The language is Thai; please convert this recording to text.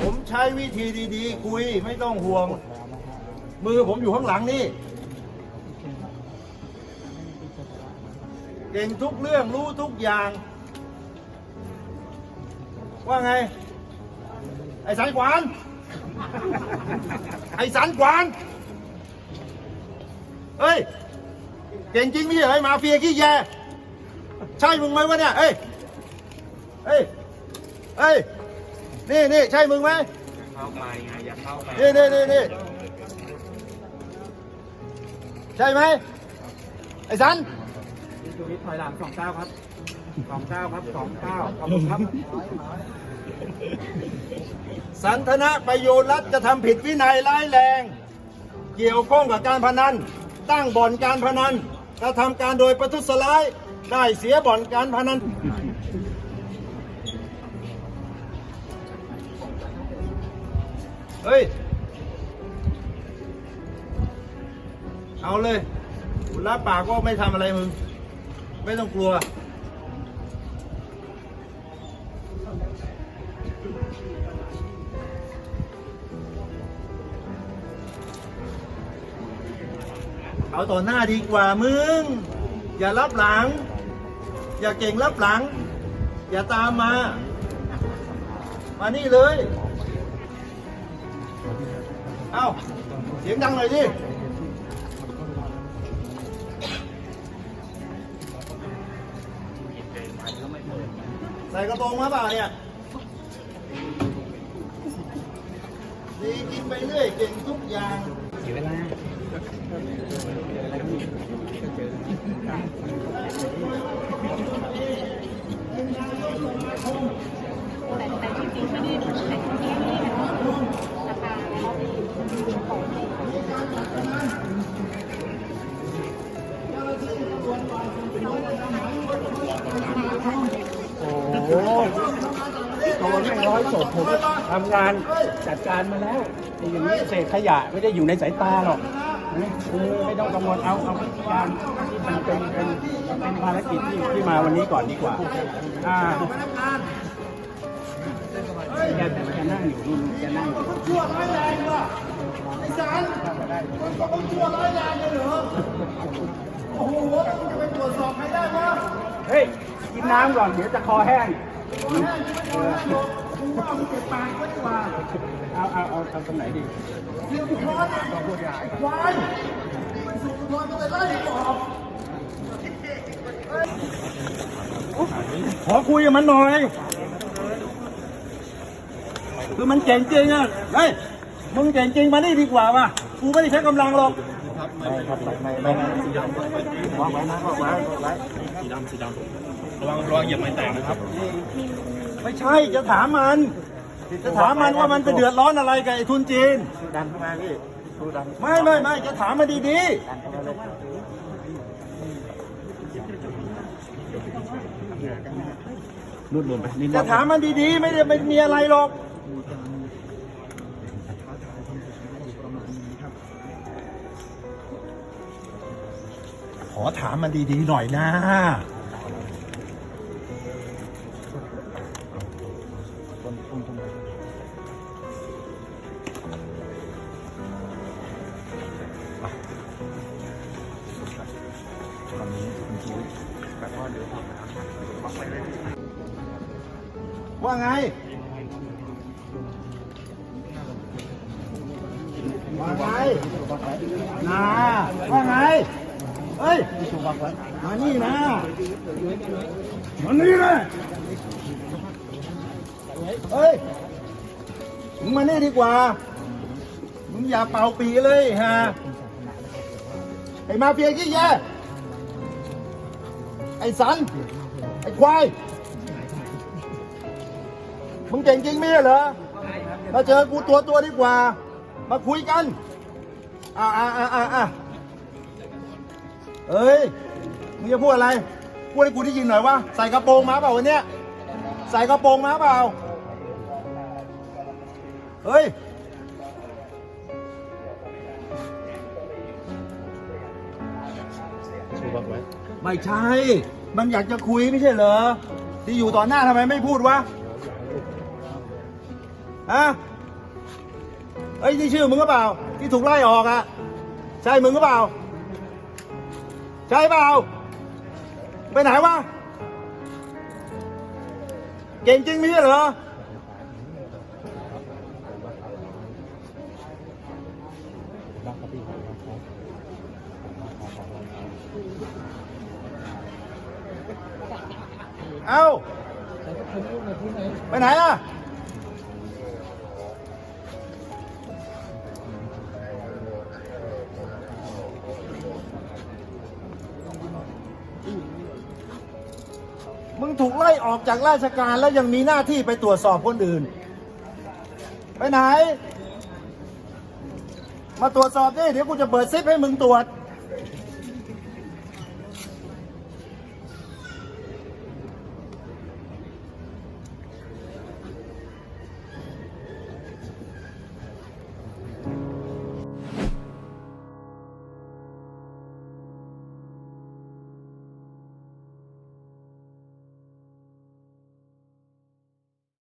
ผมใช้วิธีดีๆ คุยไม่ต้องห่วง มือผมอยู่ข้างหลังนี่ เก่งทุกเรื่องรู้ทุกอย่าง ว่าไง ไอ้สันขวาน ไอ้สันขวานเฮ้ย เก่งจริงไม่ใช่เหรอมาเฟียขี้แย ใช่มึงไหมวะเนี่ย เอ้ย เอ้ย เอ้ย นี่นี่ใช่มึงไหมเข้าไปไงอย่าเข้าไปนี่นี่นี่นี่ใช่ไหมไอ้สันชูวิทย์ถอยหลังสองเก้าครับสองเก้าครับสองเก้าขอบคุณครับ สันทนะประโยชน์รัฐจะทำผิดวินัยร้ายแรง เกี่ยวข้องกับการพนัน ตั้งบ่อนการพนันกระทำการโดยประทุษร้ายได้เสียบ่อนการพนัน เฮ้ย เอาเลยคุณรับปากว่าไม่ทำอะไรมึง ไม่ต้องกลัว เอาต่อหน้าดีกว่ามึง อย่ารับหลัง อย่าเก่งรับหลัง อย่าตามมา มานี่เลย เอาเสียงดังหน่อยดิใส่กระโปรงมาเปล่าเนี่ยดีกินไปเรื่อยเก่งทุกอย่างเสียเวลา ร้อยศพผมทำงานจัดการมาแล้วไอ้อย่างนี้เศษขยะไม่ได้อยู่ในสายตาหรอกนะเออไม่ต้องกังวลเอาเอาการที่มันเป็นเป็นเป็นภารกิจที่ที่มาวันนี้ก่อนดีกว่าอ่าแกแกนั่งอยู่นู่นแกนั่งอยู่ชั่วร้ายแรงว่ะไอ้สารต้องชั่วร้ายแรงเลยเหรอโอ้โหจะไปตรวจสอบใครได้วะเฮ้ยกินน้ำก่อนเดี๋ยวจะคอแห้งตัวแห้ง ที่ตัวแห้งลงกูว่ามึงเก็บปากดีกว่าเอาเอาเอาเอาตรงไหนดีเดี๋ยวกูร้อนเนี่ยควายไม่สุกร้อนก็เลยไล่กูออขอคุยกับมันหน่อย คือมันเก่งจริงอะเฮ้ย มึงเก่งจริงมานี่ดีกว่าว่ะ กูไม่ได้ใช้กำลังหรอกไม่ครับไม่ไม่ไม่สีดำวางไว้นะวางไว้วางไว้สีดำสีดำระวังระวังเหยียบไม้แตกนะครับ ไม่ใช่จะถามมัน จะถามมันว่ามันไปเดือดร้อนอะไรกับไอ้ทุนจีน ดันเข้ามาพี่ดูดันไม่ไม่ไม่จะถามมันดีดันเข้ามาเลยนุ่นรวมไปนี่ๆจะถามมันดีๆ ไม่ได้ไม่มีอะไรหรอก ขอถามมันดีๆหน่อยนะ ต้นต้นต้นว่าไงว่าไงนาว่าไงเฮ้ยมานี่นะมานี่เลย เฮ้ย มึงมานี่ดีกว่า มึงอย่าเป่าปีเลยฮะไอ้มาเฟียขี้แยไอ้สัน ไอ้ควาย มึงเก่งจริงไม่ใช่เหรอ มาเจอกูตัวตัวดีกว่า มาคุยกัน อ่าอ่าอ่าอ่าเอ้ย มึงจะพูดอะไร พูดให้กูได้ยินหน่อยว่าใส่กระโปรงมาเปล่าวันเนี้ย ใส่กระโปรงมาเปล่า เฮ้ยชูบักไว้ไม่ใช่ มันอยากจะคุยไม่ใช่เหรอ ที่อยู่ต่อหน้าทำไมไม่พูดวะฮะเอ้ยนี่ชื่อมึงก็เปล่า ที่ถูกไล่ออกอะใช่มึงก็เปล่า ใช่เปล่า ไปไหนวะ เก่งจริงไม่ใช่เหรอ เอาไปไหนอะมึงถูกไล่ออกจากราชการแล้วยังมีหน้าที่ไปตรวจสอบคนอื่น ไปไหน มาตรวจสอบดิเดี๋ยวกูจะเปิดซิปให้มึงตรวจ